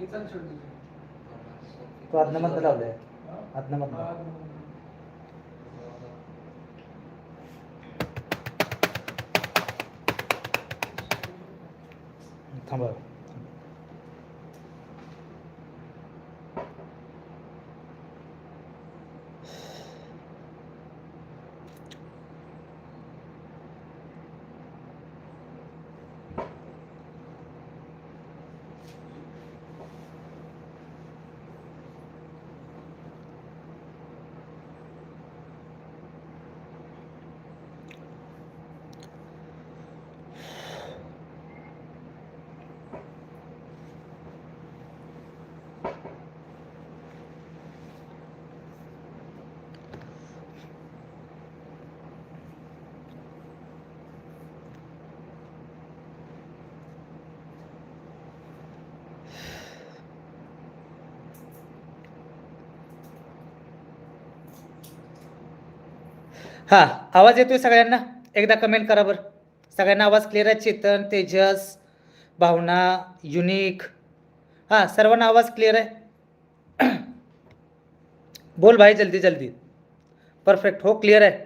Kitchen तो आदनं मधनं लावलाय आदनं मधनं थांबा. हा आवाज येतोय सगळ्यांना? एकदा कमेंट करा बरं. सगळ्यांना आवाज क्लिअर आहे? चेतन तेजस भावना युनिक हां सर्वांना आवाज क्लिअर आहे? बोल भाई जल्दी जल्दी. परफेक्ट हो क्लिअर आहे.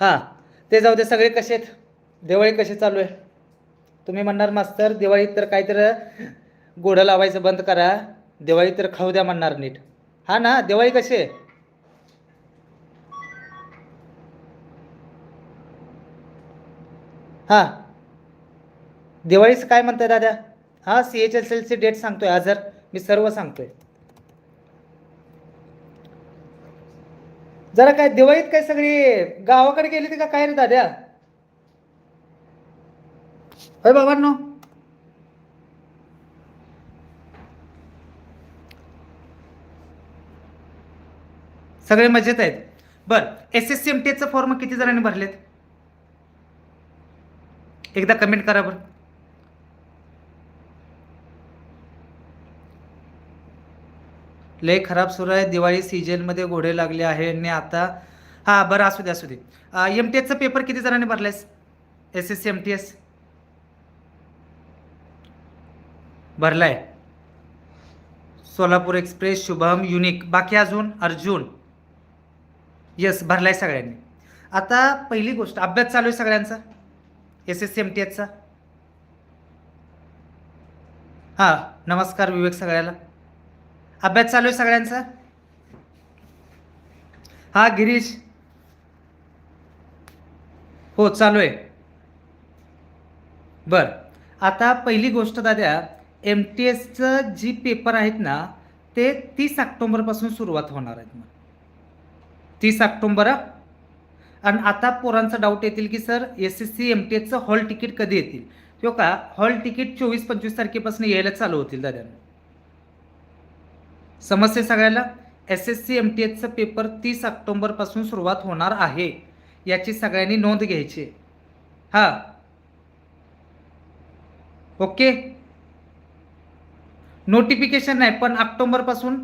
हां ते जाऊ दे सगळे कसे आहेत? दिवाळी कशी चालू आहे? तुम्ही म्हणणार मास्तर दिवाळीत तर काहीतरी गोडं लावायचं बंद करा. दिवाळी तर खाऊ द्या म्हणणार नीट. हा ना दिवाळी कशी आहे? हां. दिवाळीचं काय म्हणताय दादा? हां सी एच एस एलची डेट सांगतोय हजर मी सर्व सांगतोय. जरा काय दिवाळीत काय सगळी गावाकडे गेली ती का? काय रे दाद्या होय बाबांनो. सगळे मजेत आहेत. बर एस एस सी एम टीचं फॉर्म किती जणांनी भरलेत? एकदा कमेंट करा बरं. लय खराब सुरू आहे. दिवाळी सीजनमध्ये घोडे लागले आहे आणि आता हां बरं असू दे असू दे. एम टी एसचा पेपर किती जणांनी भरला आहेस S S C M T S भरला आहे सोलापूर एक्सप्रेस शुभम युनिक बाकी अजून? अर्जुन. येस आहे सगळ्यांनी. आता पहिली गोष्ट अभ्यास चालू आहे सगळ्यांचा? S S C M T एचचा हां नमस्कार विवेक सगळ्याला. अभ्यास चालू आहे सगळ्यांचा? हा गिरीश. हो चालू आहे. बर. आता पहिली गोष्ट दाद्या एम टी एसचं जी पेपर आहेत ना ते तीस ऑक्टोंबरपासून सुरुवात होणार आहेत मग. तीस ऑक्टोंबर आणि आता पोरांचा डाऊट येतील की sir S S C M T एचचं hall ticket कधी येतील? किंवा का हॉल तिकीट चोवीस पंचवीस तारखेपासून यायला चालू होतील दाद्यानं समजते सगळ्याला? S S C M T एचचं paper तीस ऑक्टोंबरपासून सुरुवात होणार आहे. याची सगळ्यांनी नोंद घ्यायची. हां. ओके? नोटिफिकेशन नाही पण ऑक्टोंबरपासून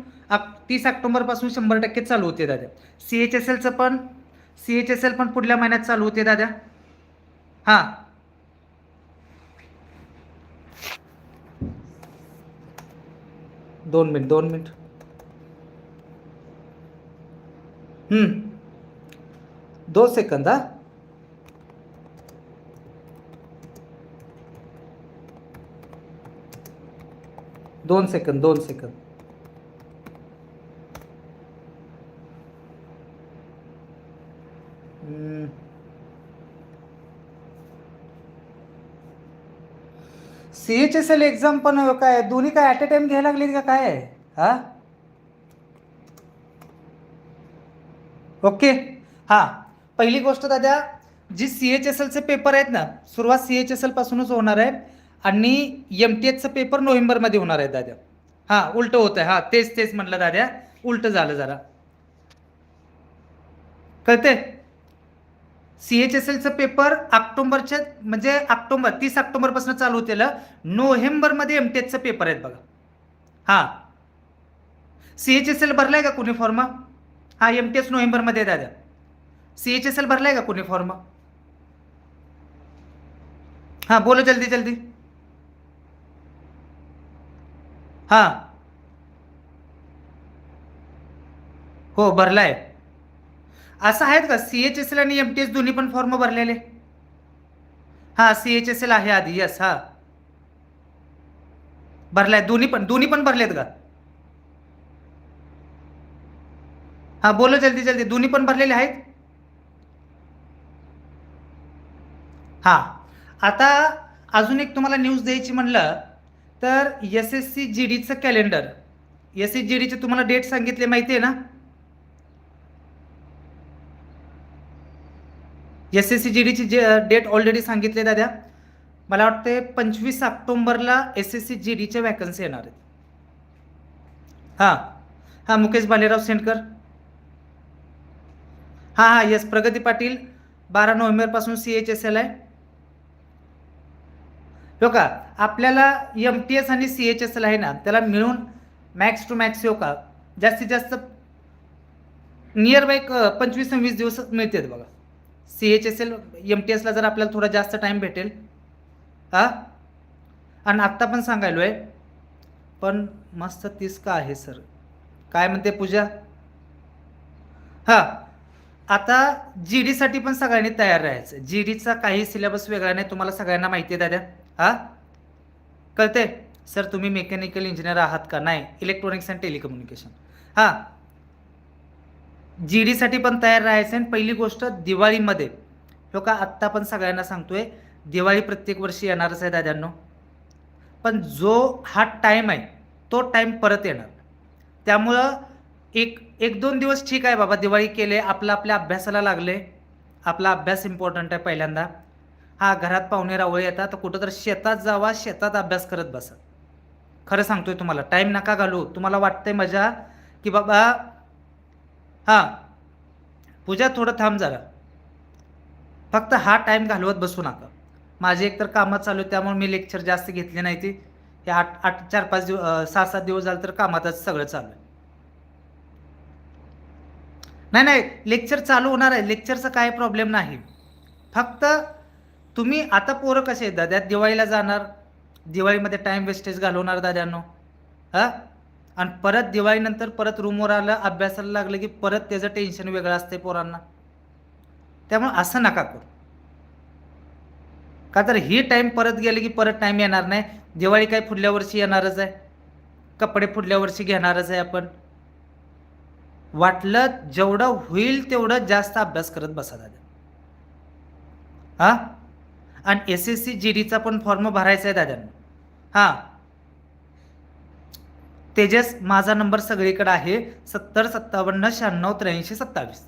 तीस ऑक्टोंबरपासून शंभर टक्के चालू होते दादा. सी एच एस एलचं पण सी एच एस एल पण पुढल्या महिन्यात चालू होते दादा. हां. दोन मिनिट दोन मिनिट. हम्म. दो सेकंद हा. दोन सेकंद दोन second. C H S L exam पण काय दोन्ही काय ॲट अ टाइम घ्यायला लागली का काय? आहे हा? ओके. हां पहिली गोष्ट दादा जी सी एच एस एलचे पेपर आहेत ना सुरुवात सी एच एस एलपासूनच होणार आहे आणि एम टी एचचं पेपर नोव्हेंबरमध्ये होणार आहे दादा हां उलटं होतं आहे हां तेच तेच म्हटलं दाद्या. उलटं झालं जरा. कळते सी एच एस एलचं पेपर ऑक्टोबरच्या म्हणजे ऑक्टोबर तीस ऑक्टोबरपासून चालू होतेलं. नोव्हेंबरमध्ये एम टी एचचं पेपर आहेत बघा. हां. सी एच एस एल भरलाय का कुणी फॉर्म हां एम टी एस नोव्हेंबरमध्ये दादा. सी एच एस एल भरलाय का कुणी फॉर्म हां बोलो जल्दी जल्दी. हां. हो भरलाय. असं आहेत का? सी एच एस एल आणि एम टी एस दोन्ही पण फॉर्म भरलेले? हां सी एच एस एल आहे आधी यस हां. भरलाय दोन्ही पण दोन्ही पण भरलेत का? हां बोलो जल्दी जल्दी दोन्ही पण भरलेले आहेत? हां. आता अजून एक तुम्हाला न्यूज द्यायची म्हणलं तर एस एस सी जी डीचं कॅलेंडर एस एस जी डीचे तुम्हाला डेट सांगितले माहिती आहे ना? एस एस सी जी डीची जे uh, डेट ऑलरेडी सांगितले दादा. मला वाटते पंचवीस ऑक्टोंबरला एस एस सी जी डीच्या वॅकन्सी येणार आहेत. हां. हां मुकेश भालेराव सेंडकर. हां हां येस प्रगती पाटील बारा नोव्हेंबरपासून सी एच एस एल आहे. हो का? आपल्याला एम टी एस आणि सी एच एस एल आहे ना त्याला मिळून मॅक्स टू मॅक्स हो का? जास्तीत जास्त नियर बाय uh, पंचवीस सव्वीस वीस दिवस मिळतात बघा. C H S L M T एसला जर आपल्याला थोडा जास्त टाईम भेटेल. हां? आणि आत्ता पण सांगायलो आहे पण मस्त तीस का आहे सर. काय म्हणते पूजा? हां. आता जी डीसाठी पण सगळ्यांनी तयार राहायचं. जी डीचा काही सिलेबस वेगळा नाही तुम्हाला सगळ्यांना माहिती आहे दादा. हां? कळते सर तुम्ही मेकॅनिकल इंजिनियर आहात का? नाही. इलेक्ट्रॉनिक्स अँड टेलिकम्युनिकेशन हां. जी डीसाठी पण तयार राहायचं आणि पहिली गोष्ट दिवाळीमध्ये. हो का आत्ता पण सगळ्यांना सांगतोय दिवाळी प्रत्येक वर्षी येणारच आहे दाद्यांनो. पण जो हा टाईम आहे तो टाईम परत येणार. त्यामुळं एक एक दोन दिवस ठीक आहे बाबा दिवाळी केले आपलं आपल्या अभ्यासाला लागले. आपला अभ्यास इम्पॉर्टंट आहे पहिल्यांदा. हा घरात पाहुणे रावळे येतात तर कुठं तर शेतात जावा शेतात अभ्यास करत बसा. खरं सांगतोय तुम्हाला टाईम नका घालू तुम्हाला वाटतंय मजा की बाबा हां. पूजा थोडं थांब जरा. फक्त हा टाईम घालवत बसू नका. माझे एकतर कामात चालू आहे त्यामुळे मी लेक्चर जास्त घेतले नाही ती. हे आठ आठ चार पाच दिवस सहा सात दिवस झालं तर कामातच सगळं चालू आहे. नाही नाही लेक्चर चालू होणार आहे. लेक्चरचा काय प्रॉब्लेम नाही. फक्त तुम्ही आता पोरं कसे आहेत दाद्यात दिवाळीला जाणार. दिवाळीमध्ये टाईम वेस्टेज घालवणार दाद्यांनो. हां? आणि परत दिवाळीनंतर परत रूमवर आलं अभ्यासाला लागलं की परत त्याचं टेन्शन वेगळं असते पोरांना. त्यामुळे असं नका करू. का तर ही टाईम परत गेले की परत टाईम येणार नाही. दिवाळी काय पुढल्या वर्षी येणारच आहे. कपडे पुढल्या वर्षी घेणारच आहे आपण. वाटलं जेवढं होईल तेवढं जास्त अभ्यास करत बसा दादा. हां? आणि एस एस सी जी डीचा पण फॉर्म भरायचा आहे दादांना. हां? तेजस माझा नंबर सगळीकडे आहे. सत्तर सत्तावन्न शहाण्णव त्र्याऐंशी सत्तावीस.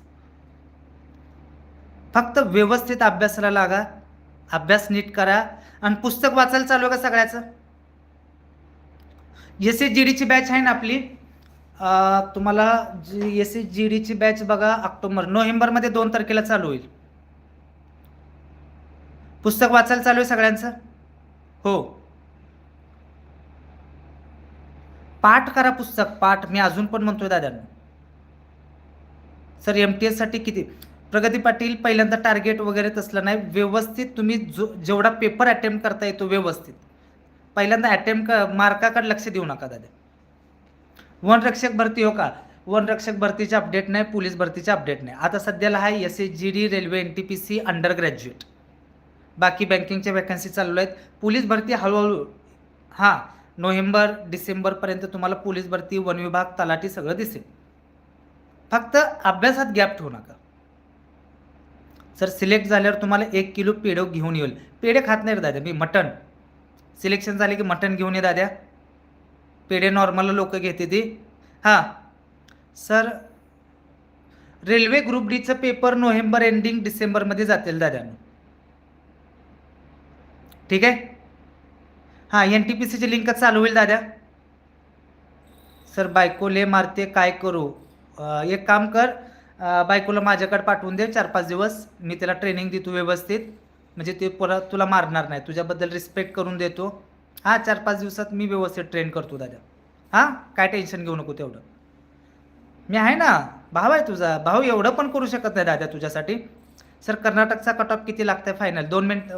फक्त व्यवस्थित अभ्यासाला लागा. अभ्यास नीट करा. आणि पुस्तक वाचायला चालू आहे का सगळ्याचं? एस एस जी डीची बॅच आहे ना आपली. तुम्हाला जी एस एस जी डीची बॅच बघा ऑक्टोबर नोव्हेंबरमध्ये दोन तारखेला चालू होईल. पुस्तक वाचायला चालू आहे सगळ्यांचं? हो. पाठ करा पुस्तक पाठ. मी अजून पण म्हणतोय दादांना. सर एम टी एससाठी किती? प्रगती पाटील पहिल्यांदा टार्गेट वगैरे तसलं नाही. व्यवस्थित तुम्ही जो जेवढा पेपर अटेम्प्ट करता येतो व्यवस्थित. पहिल्यांदा अटेम्प्ट क मार्काकडे लक्ष देऊ नका दादा. वनरक्षक भरती हो का? वनरक्षक भरतीचे अपडेट नाही पोलीस भरतीचे अपडेट नाही. आता सध्याला आहे S H G D railway N T P C undergraduate बाकी बँकिंगच्या वॅकन्सी चालू आहेत. पोलीस भरती हळूहळू हां नोव्हेंबर डिसेंबरपर्यंत तुम्हाला पोलीस भरती वन विभाग तलाठी सगळं दिसेल. फक्त अभ्यासात गॅप ठेवू नका. सर सिलेक्ट झाल्यावर तुम्हाला एक किलो पेढं घेऊन येईल. पेढे खात नाही रे दादा मी मटण. सिलेक्शन झाले की मटण घेऊन ये दाद्या. पेढे नॉर्मल लोक घेते ती. हां. सर रेल्वे ग्रुप डीचं पेपर नोव्हेंबर एंडिंग डिसेंबरमध्ये जातील दाद्यानं ठीक आहे? हां एन टी पी सीची लिंक चालू होईल दादा. सर बायको ले मारते काय करू? एक काम कर बायकोला माझ्याकडे पाठवून दे चार पाच दिवस. मी त्याला ट्रेनिंग देतो व्यवस्थित. म्हणजे ते परत तुला मारणार नाही. तुझ्याबद्दल रिस्पेक्ट करून देतो. हां चार पाच दिवसात मी व्यवस्थित ट्रेन करतो दादा. हां काय टेन्शन घेऊ नको तेवढं. मी आहे ना भाव आहे तुझा. भाऊ एवढं पण करू शकत नाही दादा तुझ्यासाठी. सर कर्नाटकचा कट ऑफ किती लागतंय फायनल दोन मिनिट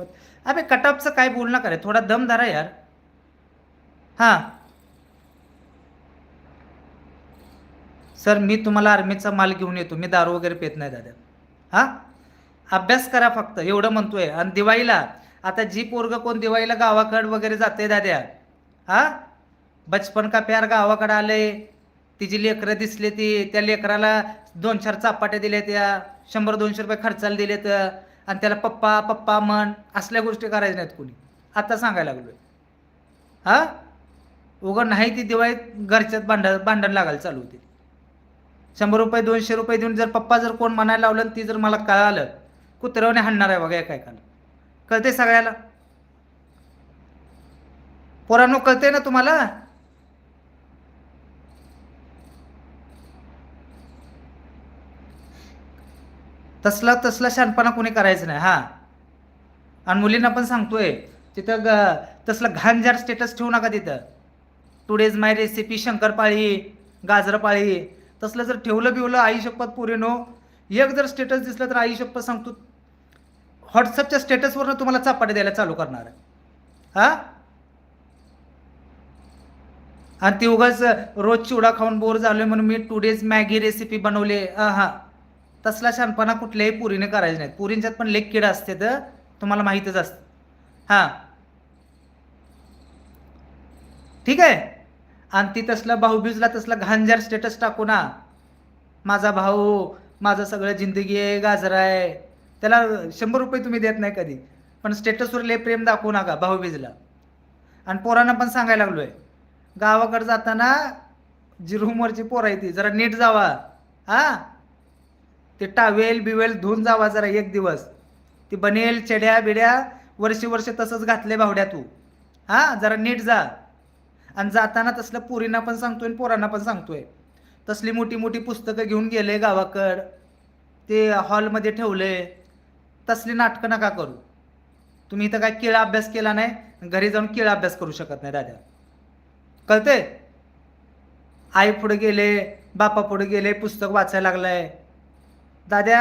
अबे कट ऑफचं काय बोल नका थोडा दम धरा यार. हां. सर मी तुम्हाला आर्मीचा माल घेऊन येतो. मी दारू वगैरे पेत नाही दादा. हां? अभ्यास करा फक्त. एवढं म्हणतोय. आणि दिवाळीला आता जी पोरग कोण दिवाळीला गावाकड वगैरे जाते दाद्या. हा? बचपन का प्यार गावाकडं आले तिची लेकरं दिसले ती. त्या लेकराला दोन चार चापाट्या दिल्या त्या. शंभर दोनशे रुपये खर्चाला दिले तर आणि त्याला पप्पा पप्पा मन असल्या गोष्टी करायच्या नाहीत कोणी. आता सांगायला लागलोय. हां? उघड नाही ती दिवाळीत घरच्यात भांडण भांडण लागायला चालू होते. शंभर रुपये दोनशे रुपये देऊन जर पप्पा जर कोण म्हणायला लावलं आणि ती जर मला कळालं कुत्र्याने हाणणार आहे बघा काय काल कळते सगळ्याला? पोरांनो कळते ना तुम्हाला? तसला तसला शानपणा कोणी करायचं नाही हा. आणि मुलींना पण सांगतोय तिथं ग तसलं घाणजार स्टेटस ठेवू नका तिथं. टुडेज माय रेसिपी शंकरपाळी गाजरपाळी. तसलं जर ठेवलं बिवलं आई शपथ पुरेनो. एक जर स्टेटस दिसलं तर आई शपथ सांगतो. व्हॉट्सअपच्या स्टेटसवरनं तुम्हाला चापाटे द्यायला चालू करणार. आहे हां? आणि ती उगाच रोज चिवडा खाऊन बोर झालोय म्हणून मी टू डेज मॅगी रेसिपी बनवले. हां तसला शानपणा कुठल्याही पुरीने करायचे नाहीत पुरींच्यात पण लेख किडा असते तर तुम्हाला माहीतच असतं. हां. ठीक आहे? आणि ती तसलं भाऊबीजला तसला घांजार स्टेटस टाकू ना. माझा भाऊ माझं सगळं जिंदगी आहे गाजर आहे. त्याला शंभर रुपये तुम्ही देत नाही कधी. पण स्टेटसवर लय प्रेम दाखवू नका भाऊबीजला आणि पोरांना पण सांगायला लागलो आहे गावाकडे जाताना जी रूमवरची पोरं आहे ती जरा नीट जावा. हा? ते टावेल बिवेल धुवून जावा जरा एक दिवस. ती बनेल चेड्या बिड्या वर्षी वर्ष तसंच घातले भावड्या तू. हा? जरा नीट जा. आणि जाताना तसलं पुरींना पण सांगतोय आणि पोरांना पण सांगतोय. तसली मोठी मोठी पुस्तकं घेऊन गेले गावाकड. ते हॉलमध्ये ठेवले. तसली नाटकं नका करू. तुम्ही इथं काय केळा अभ्यास केला नाही घरी जाऊन केळा अभ्यास करू शकत नाही दादा कळते आई पुढे गेले बापा पुढे गेले पुस्तक वाचायला लागलंय. दाद्या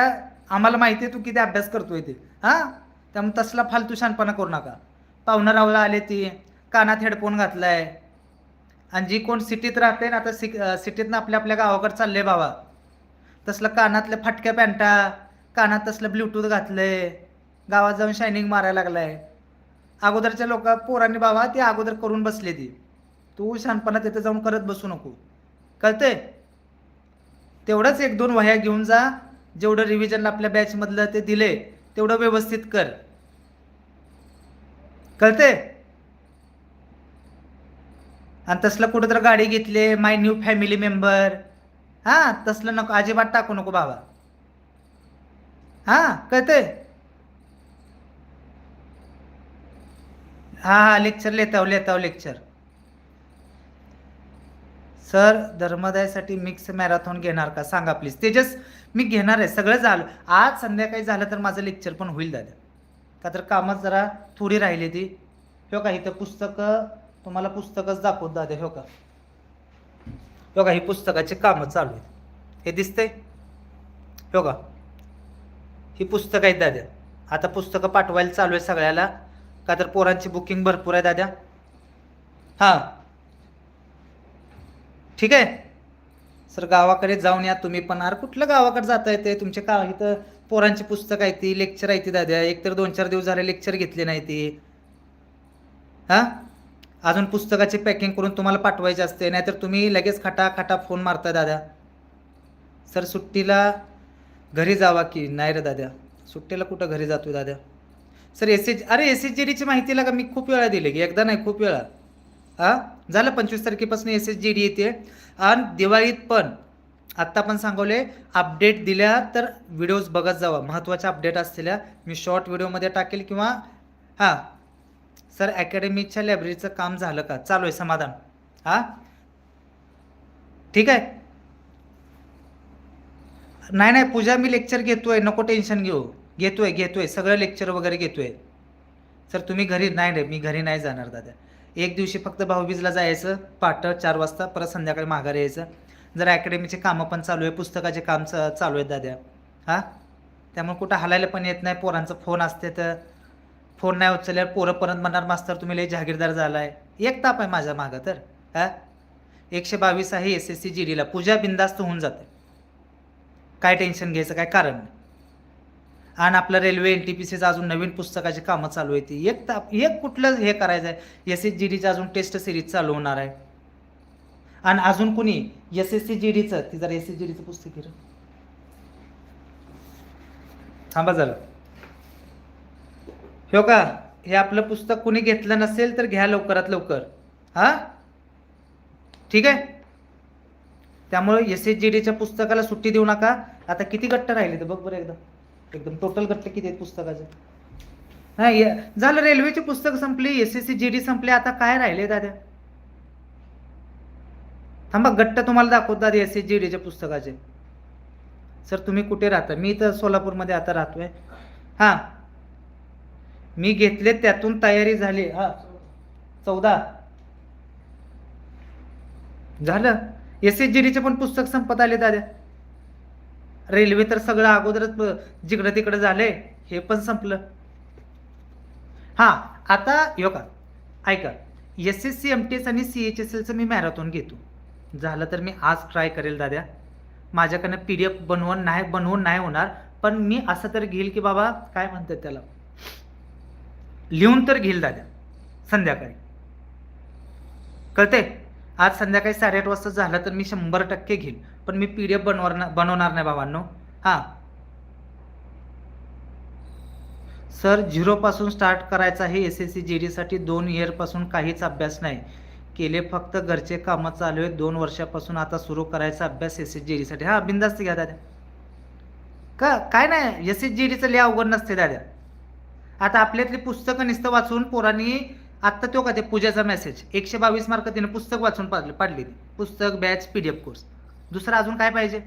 आम्हाला माहिती आहे तू किती अभ्यास करतोय ते. हां? त्यामुळे तसला फालतू शानपणा करू नका. पाहुणा रावला आले ती कानात हेडफोन घातलाय. आणि जी कोण सिटीत राहते ना आता सि सिटीतनं आपल्या आपल्या गावाकडे चालले बाबा. तसलं कानातल्या फाटक्या पॅन्टा कानात तसलं ब्लूटूथ घातलंय गावात जाऊन शायनिंग मारायला लागलाय. अगोदरच्या लोक पोरांनी बाबा ती अगोदर करून बसले ती. तू शानपणा तिथे जाऊन करत बसू नको. कळतंय? तेवढंच एक दोन वह्या घेऊन जा. जेवढं रिव्हिजनला आपल्या बॅचमधलं ते दिले तेवढं व्यवस्थित कर. कळते आणि तसलं कुठं तर गाडी घेतली माय न्यू फॅमिली मेंबर हां तसलं नको अजिबात टाकू नको बाबा. हां कळतंय? हां हां लेक्चर लेताव लेताव लेक्चर सर धर्मदायासाठी मिक्स मॅरेथॉन घेणार का? सांगा प्लीज तेजस मी घेणार आहे सगळं झालं. आज संध्याकाळी झालं तर माझं लेक्चर पण होईल दादा. का तर कामच जरा थोडी राहिली ती. हो का इथं पुस्तकं तुम्हाला पुस्तकच दाखवत दादा हो का? हो का ही पुस्तकाची कामं चालू आहेत. हे दिसतंय? हो का? ही पुस्तकं आहेत दाद्या. आता पुस्तकं पाठवायला चालू आहे सगळ्याला. का तर पोरांची बुकिंग भरपूर आहे दाद्या. हां. ठीक आहे? सर गावाकडे जाऊन या तुम्ही पण. अरे कुठलं गावाकडे जाता येते तुमच्या का इथं पोरांची पुस्तकं आहे ती लेक्चर आहे ती दाद्या. एकतर दोन चार दिवस झाले लेक्चर घेतले नाही ती. हां? अजून पुस्तकाची पॅकिंग करून तुम्हाला पाठवायची असते नाहीतर तुम्ही लगेच खटा खटा फोन मारताय दादा. सर सुट्टीला घरी जावा की? नाही रे दादा. सुट्टीला कुठं घरी जातो दादा? सर एस एच अरे एस एच जी डीची माहिती लागा मी खूप वेळा दिली की? एकदा नाही खूप वेळा. हां? झालं पंचवीस तारखेपासून एस एच जी डी येते. आणि दिवाळीत पण आत्ता पण सांगवले अपडेट दिल्या तर व्हिडिओज बघत जावा. महत्त्वाच्या अपडेट असलेल्या मी शॉर्ट व्हिडिओमध्ये टाकेल किंवा हां सर अकॅडमीच्या लायब्ररीचं काम झालं का? चालू आहे समाधान. हां? ठीक आहे? नाही नाही पूजा मी लेक्चर घेतोय. नको टेन्शन घेऊ. घेतोय घेतोय. सगळं लेक्चर वगैरे घेतोय. सर तुम्ही घरी नाही रे मी घरी नाही जाणार दादा. एक दिवशी फक्त भाऊबीजला जायचं पाठ चार वाजता परत संध्याकाळी माघारी यायचं. जरा अकॅडमीचे कामं पण चालू आहे पुस्तकाचे काम चालू आहेत दाद्या हां? त्यामुळे कुठं हलायला पण येत नाही पोरांचं फोन असते तर फोन नाही उचलल्यावर पोरं परत म्हणणार मास्तर तुम्ही लय जहागीरदार झालाय. एक ताप आहे माझ्या मागं तर हा? एकशे बावीस आहे एस एस सी जी डीला पूजा बिंदास्त होऊन जाते. काय टेन्शन घ्यायचं काय कारण नाही. आणि आपलं रेल्वे एन टी पी सीचं अजून नवीन पुस्तकाची कामं चालू आहे ती. एक ताप एक कुठलं हे करायचं आहे एस एस जी डीचं अजून टेस्ट सिरीज चालू होणार आहे. आणि अजून कुणी? एस एस सी जी डीचं ती जर एस एस जी डीचं पुस्तक थांबा जरा. हो का? हे आपलं पुस्तक कुणी घेतलं नसेल तर घ्या लवकरात लवकर. हां? ठीक आहे? त्यामुळे एस एस जी डीच्या पुस्तकाला सुट्टी देऊ नका. आता किती गट्ट राहिले तर बघ बरं एकदा. एकदम टोटल गट्ट किती आहेत पुस्तकाचे? नाही झालं रेल्वेची पुस्तक संपली S S C G D संपली आता काय राहिले दादा? थांबा गट्ट तुम्हाला दाखवतात एस एस जी डीच्या पुस्तकाचे. सर तुम्ही कुठे राहता? मी तर सोलापूरमध्ये आता राहतोय. हां. मी घेतले त्यातून तयारी झाली. हा चौदा. झालं. एस एस जी डीचे पण पुस्तक संपत आले दादा. रेल्वे तर सगळं अगोदरच जिकडं तिकडं झालंय हे पण संपलं. हां आता यो का ऐका. S S C M T S आणि सी एच एस एलचं मी मॅरेथॉन घेतो. झालं तर मी आज ट्राय करेल दाद्या माझ्याकडनं पी डी एफ बनवून नाही बनवून नाही होणार. पण मी असं तर घेईल की बाबा काय म्हणतात त्याला? लिहून तर घेईल दादा संध्याकाळी. कळते आज संध्याकाळी साडेआठ वाजता झालं तर मी शंभर टक्के घेईल पण मी पी डी एफ बनवणार बनवणार नाही बाबांनो. हां. सर झिरोपासून स्टार्ट करायचा आहे एस एस सी जी डीसाठी दोन इयरपासून काहीच अभ्यास नाही. केले फक्त घरचे कामं चालू आहेत दोन वर्षापासून आता सुरू करायचा अभ्यास एस एस जी डीसाठी हां बिंदास्त घ्या दादा. का काय नाही एस एस जी डीचं लिहा अवघड नसते दादा. आता आपल्यातली पुस्तकं नुसतं वाचून पोरांनी आत्ता तो का ते पूजाचा मेसेज एकशे बावीस मार्क तिने पुस्तक वाचून पाडले पाडली. पुस्तक batch P D F course दुसरं अजून काय पाहिजे?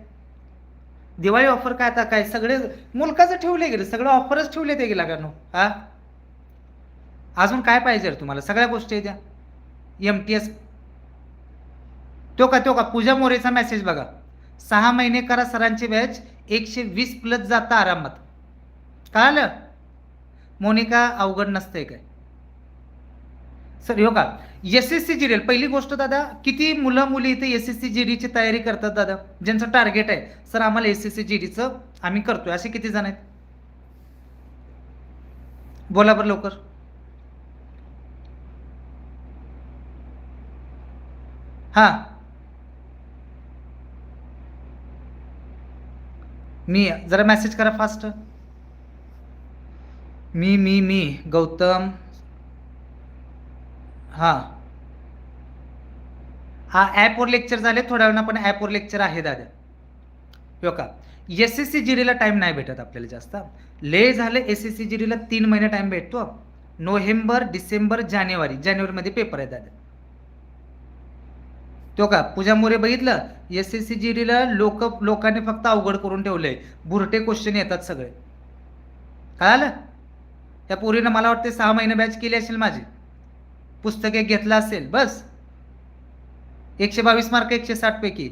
दिवाळी ऑफर काय आता? काय सगळे मुलकाचं ठेवले गेले सगळं ऑफरच ठेवले ते गेला का नो? हा? अजून काय पाहिजे रे तुम्हाला? सगळ्या गोष्टी आहेत त्या. एम टी एस तो का तो का पूजा मोरेचा मेसेज बघा. सहा महिने करा सरांची बॅच एकशे वीस प्लस जाता आरामात. कळालं? मोनिका अवघड नसतंय काय? सर हो का S S C G D पहिली गोष्ट दादा किती मुलं मुली इथे एस एस सी जी डीची तयारी करतात दादा? ज्यांचं टार्गेट आहे. सर आम्हाला एस एस सी जी डीचं आम्ही करतोय. असे किती जण आहेत? बोला बरं लवकर. हां. मी जरा मेसेज करा फास्ट मी मी मी. गौतम. हां. हा ॲपवर लेक्चर झाले. थोड्या वेळानं पण ॲपवर लेक्चर आहे दादा. हो का? एस एस सी जी डीला टाईम नाही भेटत आपल्याला जास्त. ले झालं एस एस सी जी डीला तीन महिने टाईम भेटतो. नोव्हेंबर डिसेंबर जानेवारी. जानेवारीमध्ये पेपर आहे दादा. तो का? पूजा मोरे बघितलं? एस एस सी जी डीला लोक लोकांनी फक्त अवघड करून ठेवलंय. बुरटे क्वेश्चन येतात सगळे. कळालं? त्या पोरीनं मला वाटते सहा महिने बॅच केली असेल माझी. पुस्तके घेतलं असेल बस. एकशे बावीस मार्क एकशे साठपैकी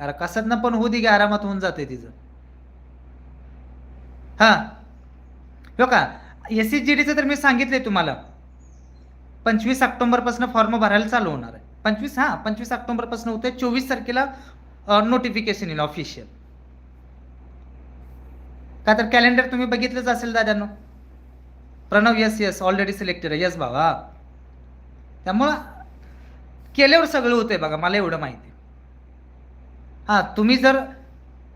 अरे कसं ना पण होऊ दे की आरामात होऊन जाते तिचं. हां. हो का? एस सी जी डीचं तर मी सांगितलंय तुम्हाला. पंचवीस ऑक्टोबरपासून फॉर्म भरायला चालू होणार आहे. पंचवीस हां पंचवीस ऑक्टोबरपासून होते चोवीस तारखेला नोटिफिकेशन येईल ऑफिशियल का तर कॅलेंडर तुम्ही बघितलंच असेल दादांनो. Pranav yes yes already selected आहे यस बाबा. त्यामुळं केल्यावर सगळं होतंय बघा मला एवढं माहिती हां तुम्ही जर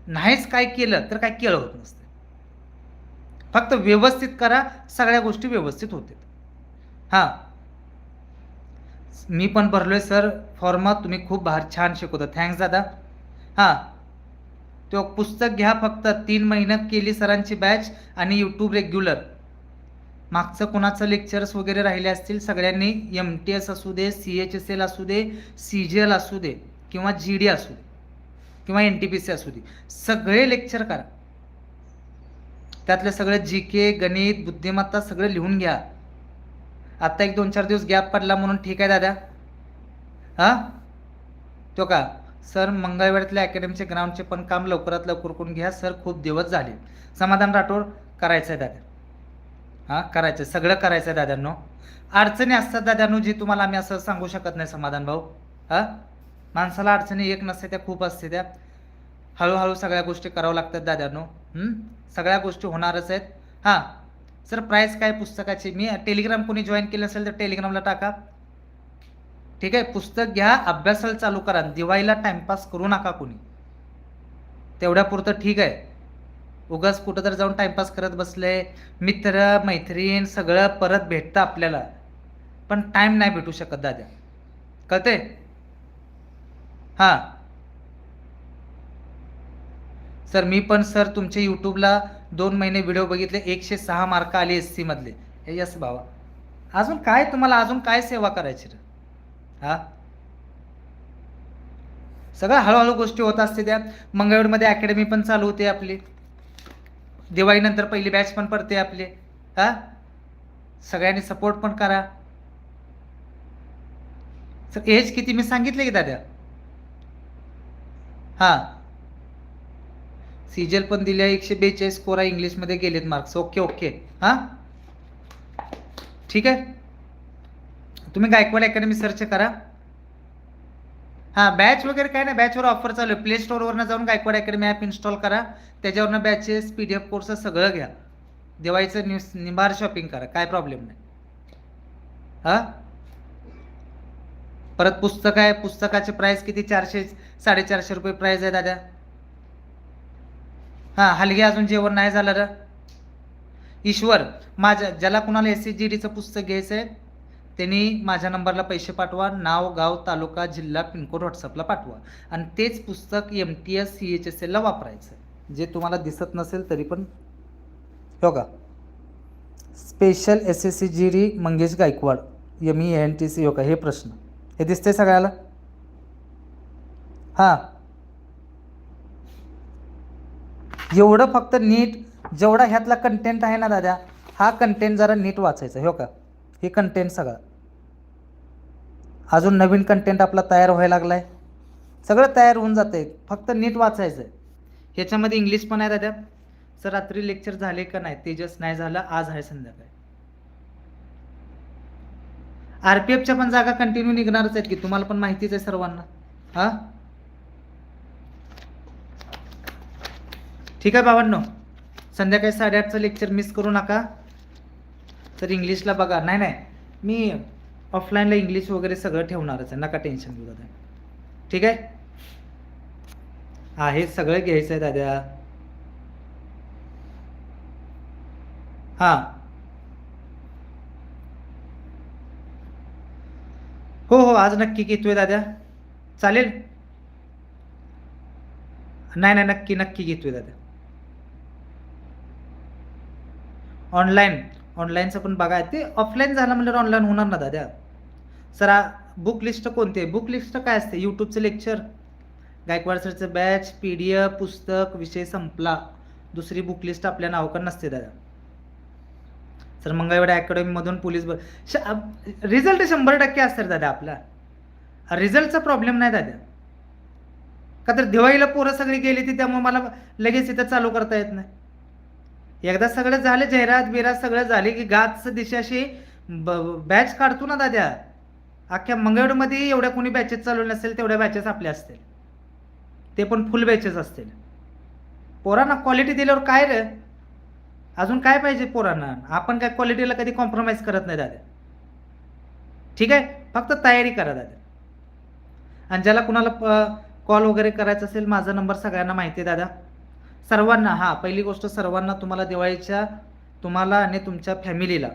नाहीच काय केलं तर काय केलं होत नसतं. फक्त व्यवस्थित करा सगळ्या गोष्टी व्यवस्थित होतात हां. मी पण भरलोय सर फॉर्मात तुम्ही खूप भार छान शिकवता. थँक्स दादा. हां. तो पुस्तक घ्या फक्त. तीन महिन्यात केली सरांची बॅच आणि यूट्यूब रेग्युलर मागचं कोणाचं लेक्चर्स वगैरे राहिले असतील सगळ्यांनी एम टी एस असू दे सी एच एस एल असू दे सी जी एल असू दे किंवा जी डी असू दे किंवा एन टी पी सी असू दे सगळे लेक्चर करा. त्यातले सगळे जी के गणित बुद्धिमत्ता सगळं लिहून घ्या. आत्ता एक दोन चार दिवस गॅप पडला म्हणून ठीक आहे दादा. हां? तो का? सर मंगळवेळातल्या अकॅडमीचे ग्राउंडचे पण काम लवकरात लवकर करून घ्या. सर खूप दिवस झाले. समाधान राठोड करायचं आहे दादा. हां करायचं. सगळं करायचं आहे दादांनो. अडचणी असतात दादांनो जी तुम्हाला आम्ही असं सांगू शकत नाही समाधान भाऊ. हां? माणसाला अडचणी एक नसते त्या खूप असते त्या. हळूहळू सगळ्या गोष्टी कराव्या लागतात दादांनो. सगळ्या गोष्टी होणारच आहेत. हां. सर प्राईस काय पुस्तकाची? मी टेलिग्राम कोणी जॉईन केलं असेल तर टेलिग्रामला टाका. ठीक आहे? पुस्तक घ्या अभ्यासाला चालू करा. दिवाळीला टाइमपास करू नका कोणी. तेवढ्यापुरतं ठीक आहे. उगाच कुठं तर जाऊन टाइमपास करत बसले मित्र मैत्रीण सगळं परत भेटतं आपल्याला. पण टाईम नाही भेटू शकत दादा. कळते हां. सर मी पण सर तुमचे यूट्यूबला दोन महिने व्हिडिओ बघितले एकशे सहा मार्क आले एस सी मधले. हे यस भावा. अजून काय तुम्हाला अजून काय सेवा करायची रे? हा? सगळं हळूहळू गोष्टी होत असते त्या. मंगळवेरमध्ये अकॅडमी पण चालू होते आपली. दिवाळीनंतर पहिली बॅच पण पडते आपले. हा? सगळ्यांनी सपोर्ट पण करा. सर एज किती मी सांगितले की दादा? हां. सीजल पण दिल्या एकशे बेचाळीस कोरा इंग्लिशमध्ये गेलेत मार्क्स ओके ओके हां? ठीक आहे? तुम्ही गायकवाड अकॅडमी सर्च करा. हां बॅच वगैरे काय नाही बॅचवर ऑफर चालू आहे. प्ले स्टोअरवरनं जाऊन गायकवाड अकॅडमी ॲप इन्स्टॉल करा. त्याच्यावरनं batches P D F course सगळं घ्या. दिवाळीचं न्यूज निंबार शॉपिंग करा. काय प्रॉब्लेम नाही. हां? परत पुस्तक आहे. पुस्तकाचे प्राइस किती? चारशे साडेचारशे रुपये प्राइस आहे दादा. हां हलगी अजून जेवण नाही झालं र. ईश्वर माझ्या ज्याला कुणाला एस सी जी डीचं पुस्तक घ्यायचं आहे त्यांनी माझ्या नंबरला पैसे पाठवा नाव गाव तालुका जिल्हा पिनकोड व्हॉट्सअपला पाठवा. आणि तेच पुस्तक M T S C H S एलला वापरायचं जे तुम्हाला दिसत नसेल तरी पण. हो का? Special S S C G D Mangesh Gaikwad M E N T C हो का? हे प्रश्न. हे दिसते सगळ्याला? हां. एवढं फक्त नीट जेवढा ह्यातला कंटेंट आहे ना दादा हा कंटेंट जरा नीट वाचायचा हो का? हे कंटेंट सगळं. अजून नवीन कंटेंट आपला तयार व्हायला लागला आहे सगळं तयार होऊन जातं आहे फक्त नीट वाचायचं आहे ह्याच्यामध्ये इंग्लिश पण आहे दादा. सर रात्री लेक्चर झाले का नाही? तेजस नाही झालं. आज आहे संध्याकाळी. आर पी एफच्या पण जागा कंटिन्यू निघणारच आहेत की? तुम्हाला पण माहितीच आहे सर्वांना. हां? ठीक आहे बाबांनो संध्याकाळी साडेआठचं लेक्चर मिस करू नका. तर इंग्लिशला बघा. नाही नाही. मी ऑफलाईनला इंग्लिश वगैरे सगळं ठेवणारच आहे. नका टेन्शन घेऊ दादा. ठीक आहे? आहे. सगळं घ्यायचं आहे दादा. हां. हो हो. आज नक्की घेतोय दादा. चालेल? नाही नाही. नक्की नक्की घेतोय दादा. ऑनलाईन ऑनलाईनचं पण बघा ते ऑफलाईन झालं म्हणजे ऑनलाईन होणार ना दादा? सर बुक लिस्ट कोणती आहे? बुक लिस्ट काय असते? यूट्यूबचं लेक्चर गायकवाड सरचं बॅच पी डी एफ पुस्तक विषय संपला. दुसरी बुक लिस्ट आपल्या नावाकडे नसते दादा. सर मंगळवेढा अकॅडमीमधून पोलीस ब श रिझल्ट शंभर टक्के असतात दादा आपला. रिझल्टचा प्रॉब्लेम नाही दादा. का तर दिवाळीला पोरं सगळी गेली ती त्यामुळे मला लगेच इथं चालू करता येत नाही. एकदा सगळं झालं जाहिरात बिरात सगळं झाले की गाच दिशाशी बॅच काढतो ना दाद्या. अख्ख्या मंगळमध्ये एवढ्या कोणी बॅचेस चालू नसेल तेवढ्या बॅचेस आपल्या असतील. ते पण फुल बॅचेस असतील. पोरांना क्वालिटी दिल्यावर काय रे? अजून काय पाहिजे पोरांना? आपण काय क्वालिटीला कधी कॉम्प्रोमाइज करत नाही दादा ठीक आहे? फक्त तयारी करा दादा आणि ज्याला कुणाला कॉल वगैरे करायचा असेल माझा नंबर सगळ्यांना माहिती आहे दादा. सर्वांना हां पहिली गोष्ट सर्वांना तुम्हाला दिवाळीच्या तुम्हाला आणि तुमच्या फॅमिलीला.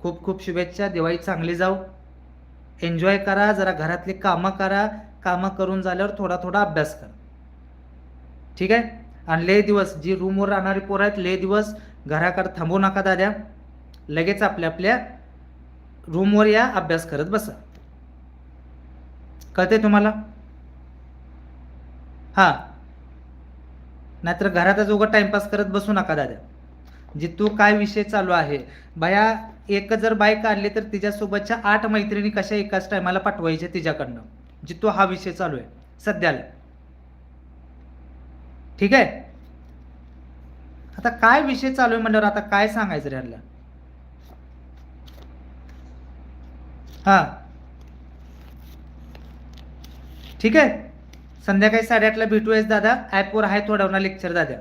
खूप खूप शुभेच्छा दिवाळी चांगली जाऊ. एन्जॉय करा जरा घरातली कामं करा. कामं करून झाल्यावर थोडा थोडा अभ्यास करा. ठीक आहे? आणि लय दिवस जी रूमवर राहणारी पोरं आहेत लय दिवस घराकडे थांबू नका दाद्या. लगेच आपल्या आपल्या रूमवर या अभ्यास करत बसा. कळते तुम्हाला? हां. नाहीतर घरातच उघड टाइमपास करत बसू नका दादा. जितू काय विषय चालू आहे बाया एक जर बाईक काढली तर तिच्यासोबतच्या आठ मैत्रिणी कशा एकाच टायमाला पाठवायच्या तिच्याकडनं? जितू हा विषय चालू आहे सध्याला. ठीक आहे? आता काय विषय चालू आहे म्हणल्यावर आता काय सांगायचं रे ह्याला? हा. ठीक आहे? संध्याकाळी साडेआठला भेटूयास दादा. ॲपवर आहे थोडा लेक्चर दादा.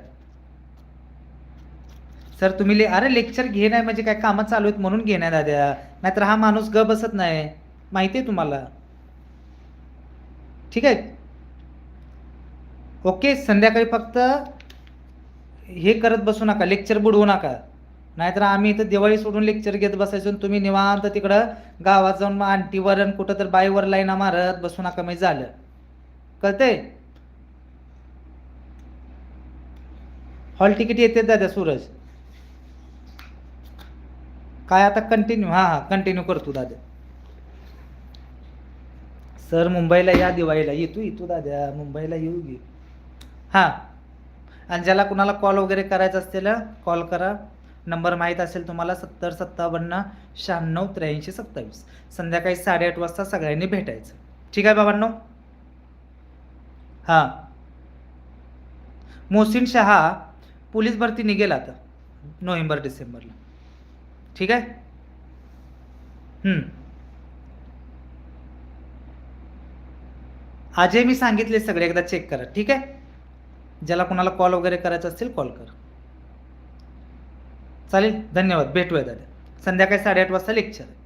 सर तुम्ही ले अरे लेक्चर घे नाही म्हणजे काय कामं चालू आहेत म्हणून घे नाही दादा. नाहीतर हा माणूस ग बसत नाही. माहिती आहे तुम्हाला? ठीक आहे? ओके संध्याकाळी फक्त हे करत बसू नका लेक्चर बुडवू नका. नाहीतर आम्ही इथं दिवाळी सोडून लेक्चर घेत बसायचो आणि तुम्ही निवांत तिकडं गावात जाऊन मग आंटीवर आणि कुठं तर बाईवर लाईना मारत बसू नका म्हणजे झालं. कळतंय? हॉल तिकीट येते दादा सूरज. काय आता कंटिन्यू हां हां कंटिन्यू करतो दादा. सर मुंबईला या दिवाळीला. येतो येतो दादा. मुंबईला येऊ घे. हां. आणि ज्याला कुणाला कॉल वगैरे करायचा असेल कॉल करा. नंबर माहीत असेल तुम्हाला सत्तर सत्तावन्न शहाण्णव त्र्याऐंशी सत्तावीस. संध्याकाळी साडेआठ वाजता सगळ्यांनी भेटायचं. ठीक आहे बाबांनो? हां. मोहसिन शहा पोलीस भरती निघेल आता नोव्हेंबर डिसेंबरला. ठीक आहे? आजही अजय मी सांगितले सगळे एकदा चेक करा. ठीक आहे? ज्याला कोणाला कॉल वगैरे करायचा असेल कॉल करा. चालेल? धन्यवाद. भेटूया दादा. संध्याकाळी साडेआठ वाजता लेक्चर आहे